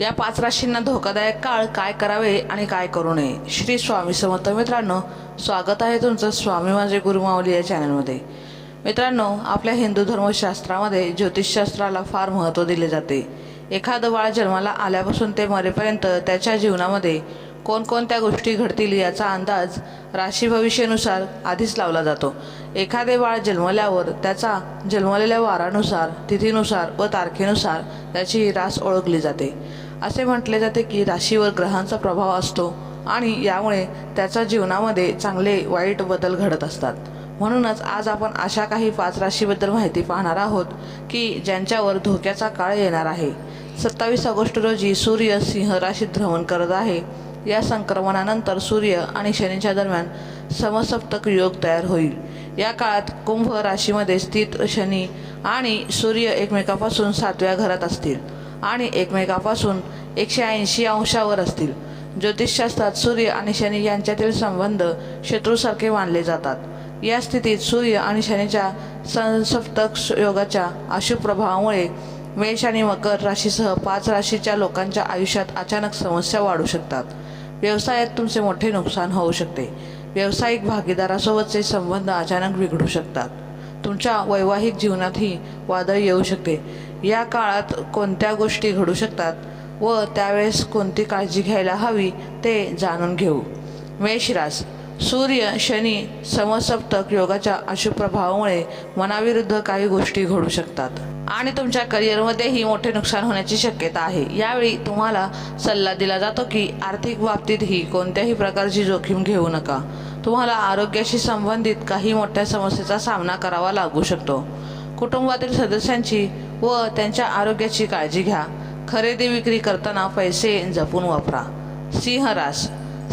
या पाच राशींना धोकादायक काळ काय करावे आणि काय करू नये? श्री स्वामी समर्थ मित्रांनो स्वागत आहे तुमचं स्वामी माझे गुरुमावली या चॅनलमध्ये. मित्रांनो आपल्या हिंदू धर्मशास्त्रामध्ये ज्योतिषशास्त्राला फार महत्त्व दिले जाते. एखादं बाळ जन्माला आल्यापासून ते मरेपर्यंत त्याच्या जीवनामध्ये कोणकोणत्या गोष्टी घडतील याचा अंदाज राशी भविष्यानुसार आधीच लावला जातो. एखादे बाळ जन्मल्यावर त्याचा जन्मलेल्या वारानुसार तिथीनुसार व तारखेनुसार त्याची रास ओळखली जाते. असे म्हटले जाते की राशीवर ग्रहांचा प्रभाव असतो आणि यामुळे त्याच्या जीवनामध्ये चांगले वाईट बदल घडत असतात. म्हणूनच आज आपण अशा काही पाच राशीबद्दल माहिती पाहणार आहोत की ज्यांच्यावर धोक्याचा काळ येणार आहे. सत्तावीस ऑगस्ट रोजी सूर्य सिंह राशीत भ्रमण करत आहे. या संक्रमणानंतर सूर्य आणि शनीच्या दरम्यान समसप्तक योग तयार होईल. या काळात कुंभ राशीमध्ये स्थित शनी आणि सूर्य एकमेकापासून सातव्या घरात असतील. आणि एकमेकापासून एकशे ऐंशी अंशावर असतील. ज्योतिषशास्त्रात सूर्य आणि शनी यांच्यातील संबंध शत्रूसारखे मानले जातात. या स्थितीत सूर्य आणि शनीच्या संसप्तक योगाच्या अशुभ प्रभावामुळे मेष आणि मकर राशीसह पाच राशीच्या लोकांच्या आयुष्यात अचानक समस्या वाढू शकतात. व्यवसायात तुमचे मोठे नुकसान होऊ शकते. व्यावसायिक भागीदारासोबतचे संबंध अचानक बिघडू शकतात. तुमच्या वैवाहिक जीवनातही वादळ येऊ शकते. या काळात कोणत्या गोष्टी घडू शकतात व त्यावेळेस कोणती काळजी घ्यायला हवी ते जाणून घेऊ. मेषरास सूर्य शनी समसप्तक योगाच्या अशुभ प्रभावामुळे मनाविरुद्ध काही गोष्टी घडू शकतात. आणि तुमच्या करिअरमध्येही मोठे नुकसान होण्याची शक्यता आहे. यावेळी तुम्हाला सल्ला दिला जातो की आर्थिक बाबतीतही कोणत्याही प्रकारची जोखीम घेऊ नका. तुम्हाला आरोग्याशी संबंधित काही मोठ्या समस्येचा सामना करावा लागू शकतो. कुटुंबातील सदस्यांची व त्यांच्या आरोग्याची काळजी घ्या. खरेदी विक्री करताना पैसे जपून वापरा. सिंह रास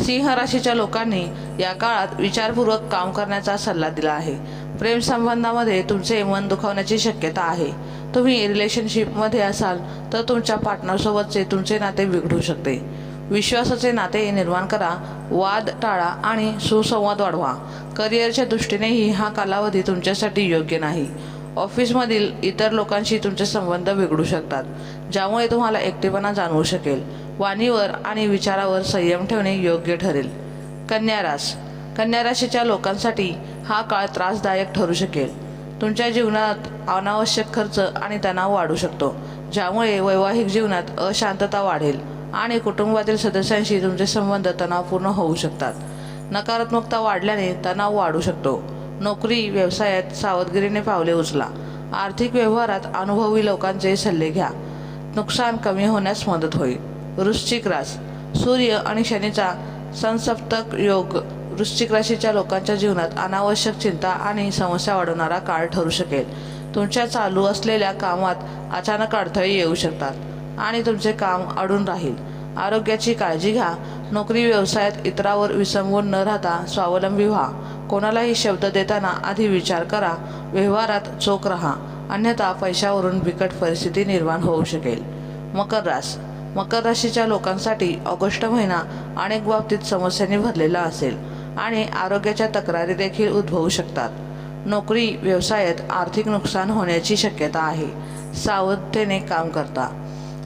सिंह राशीच्या लोकांनी या काळात विचारपूर्वक काम करण्याचा सल्ला दिला आहे. प्रेमसंबंधामध्ये तुमचे मन दुखावण्याची शक्यता आहे. तुम्ही रिलेशनशिपमध्ये असाल तर तुमच्या पार्टनरसोबतचे तुमचे नाते बिघडू शकते. विश्वासाचे नाते निर्माण करा. वाद टाळा आणि सुसंवाद वाढवा. करिअरच्या दृष्टीनेही हा कालावधी तुमच्यासाठी योग्य नाही. ऑफिसमधील इतर लोकांशी तुमचे संबंध बिघडू शकतात ज्यामुळे तुम्हाला एकटेपणा जाणवू शकेल. वाणीवर आणि विचारावर संयम ठेवणे योग्य ठरेल. कन्या रास. कन्या लोकांसाठी हा काळ त्रासदायक ठरू शकेल. तुमच्या जीवनात अनावश्यक खर्च आणि तणाव वाढू शकतो ज्यामुळे वैवाहिक जीवनात अशांतता वाढेल आणि कुटुंबातील सदस्यांशी तुमचे संबंध तणावपूर्ण होऊ शकतात. नकारात्मकता वाढल्याने तणाव वाढू शकतो. नोकरी व्यवसायात सावधगिरीने पावले उचला. आर्थिक व्यवहारात अनुभवी लोकांचे सल्ले घ्या. नुकसान कमी होण्यास मदत होईल. वृश्चिक रास. सूर्य आणि शनीचा संसप्तक योग वृश्चिक राशीच्या लोकांच्या जीवनात अनावश्यक चिंता आणि समस्या वाढवणारा काळ ठरू शकेल. तुमच्या चालू असलेल्या कामात अचानक अडथळे येऊ शकतात आणि तुमचे काम अडून राहील. आरोग्याची काळजी घ्या. नोकरी व्यवसायात इतरावर विसंबून न राहता स्वावलंबी व्हा. कोणालाही शब्द देताना आधी विचार करा व्यवहारात चोख राहा अन्यथा पैशावरून बिकट परिस्थिती निर्माण होऊ शकेल. मकर रास. मकर राशीच्या लोकांसाठी ऑगस्ट महिना अनेक बाबतीत समस्यांनी भरलेला असेल आणि आरोग्याच्या तक्रारी देखील उद्भवू शकतात. नोकरी व्यवसायात आर्थिक नुकसान होण्याची शक्यता आहे. सावधतेने काम करता.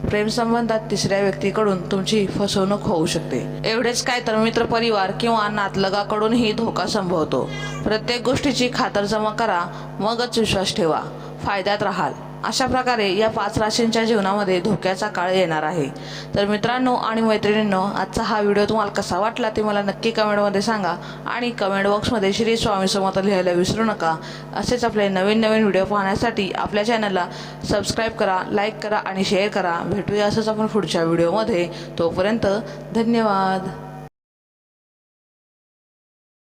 प्रेमसंबंधात तिसऱ्या व्यक्तीकडून तुमची फसवणूक होऊ शकते. एवढेच काय तर मित्र परिवार किंवा नातलगाकडूनही धोका संभवतो. प्रत्येक गोष्टीची खातरजमा करा मगच विश्वास ठेवा. फायद्यात राहाल. अशा प्रकारे या पाच राशींच्या जीवनामध्ये धोक्याचा काळ येणार आहे. तर मित्रांनो आणि मैत्रिणींनो आजचा हा व्हिडिओ तुम्हाला कसा वाटला ते मला नक्की कमेंटमध्ये सांगा आणि कमेंट बॉक्समध्ये श्री स्वामी समर्थ लिहायला विसरू नका. असेच आपले नवीन नवीन व्हिडिओ पाहण्यासाठी आपल्या चॅनलला सबस्क्राईब करा लाईक करा आणि शेअर करा. भेटूया असंच आपण पुढच्या व्हिडिओमध्ये. तोपर्यंत धन्यवाद.